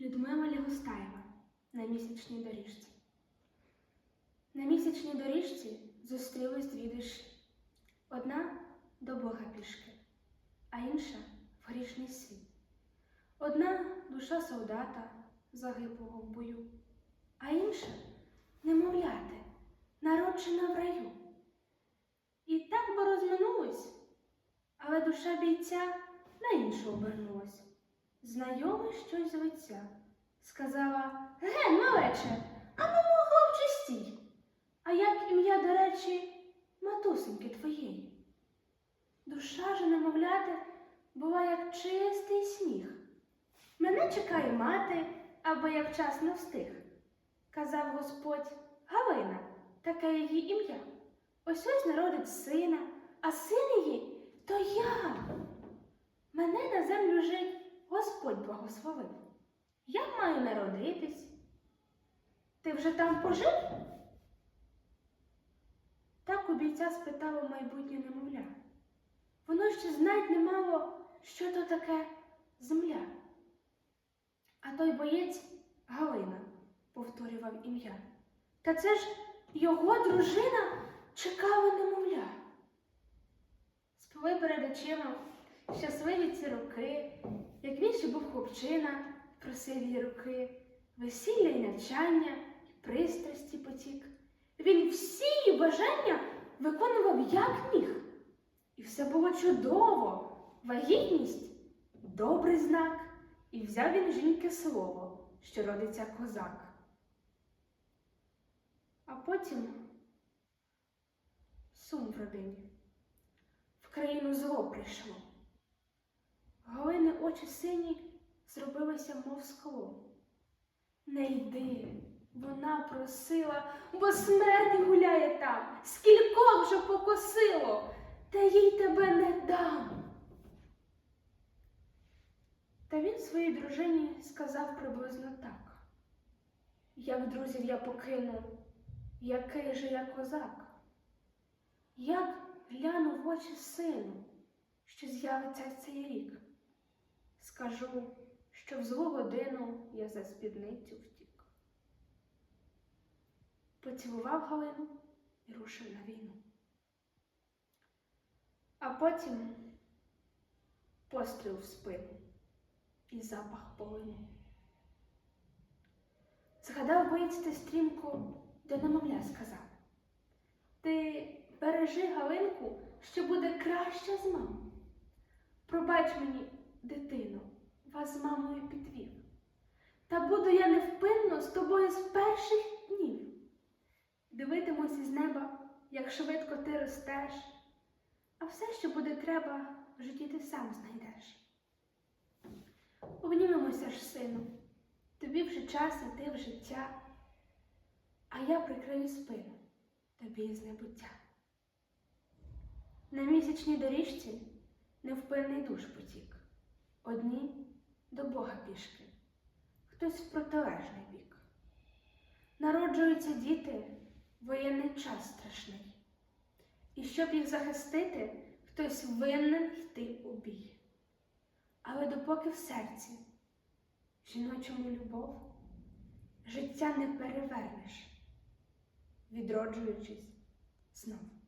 Людмила Лігостаєва на місячній доріжці. На місячній доріжці зустрілись дві душі. Одна до Бога пішки, а інша в грішний світ. Одна душа солдата, загиблого в бою, а інша немовляти, народжена в раю. І так би розминулись, але душа бійця на іншу обернулась. Знайоме щось лиця. Сказала Ген, малече, а ну хлопче стій. А як ім'я, до речі, матусеньки твоєї? Душа же немовляти була як чистий сніг. Мене чекає мати, аби я вчасно встиг. Казав Господь Галина, таке її ім'я. Ось ось народить сина, а син її то я. Мене на землю жить Господь благословив. Як маю народитись? Ти вже там пожив? Так у бійця спитало майбутнє немовля. Воно ще знать не мало, що то таке земля. А той боєць Галина повторював ім'я. Та це ж його дружина чекала немовля. Спливи перед очима щасливі ці роки, як він ще був хлопчина, просив її руки, весілля й навчання, і пристрасті потік. Він всі її бажання виконував як міг. І все було чудово, вагітність добрий знак, і взяв він жінки слово, що родиться козак. А потім сум в родині. В країну зло прийшло. Галини очі сині зробилися, мов скло. Не йди, вона просила, бо смерть гуляє там, скількох вже покосило, та їй тебе не дам. Та він своїй дружині сказав приблизно так. Як друзів я покину, який же я козак, як гляну в очі сину, що з'явиться цей рік. Скажу, що в злу годину я за спідницю втік. Поцілував Галину і рушив на війну. А потім постріл в спину і запах полину. Згадав боїцьти стрімку, де немовля сказав. Ти бережи Галинку, що буде краща з мам. Пробач мені, дитино, вас з мамою підвів. Та буду я невпинно з тобою з перших днів. Дивитимусь із неба, як швидко ти ростеш, а все, що буде треба, в житті ти сам знайдеш. Обнімемося ж, сину, тобі вже час іти в життя, а я прикрию спину тобі з небуття. На місячній доріжці невпинний душ потік. Одні до Бога пішки, хтось в протилежний бік. Народжуються діти, воєнний час страшний. І щоб їх захистити, хтось винен йти у бій. Але допоки в серці жіночому любов, життя не перевернеш, відроджуючись знов.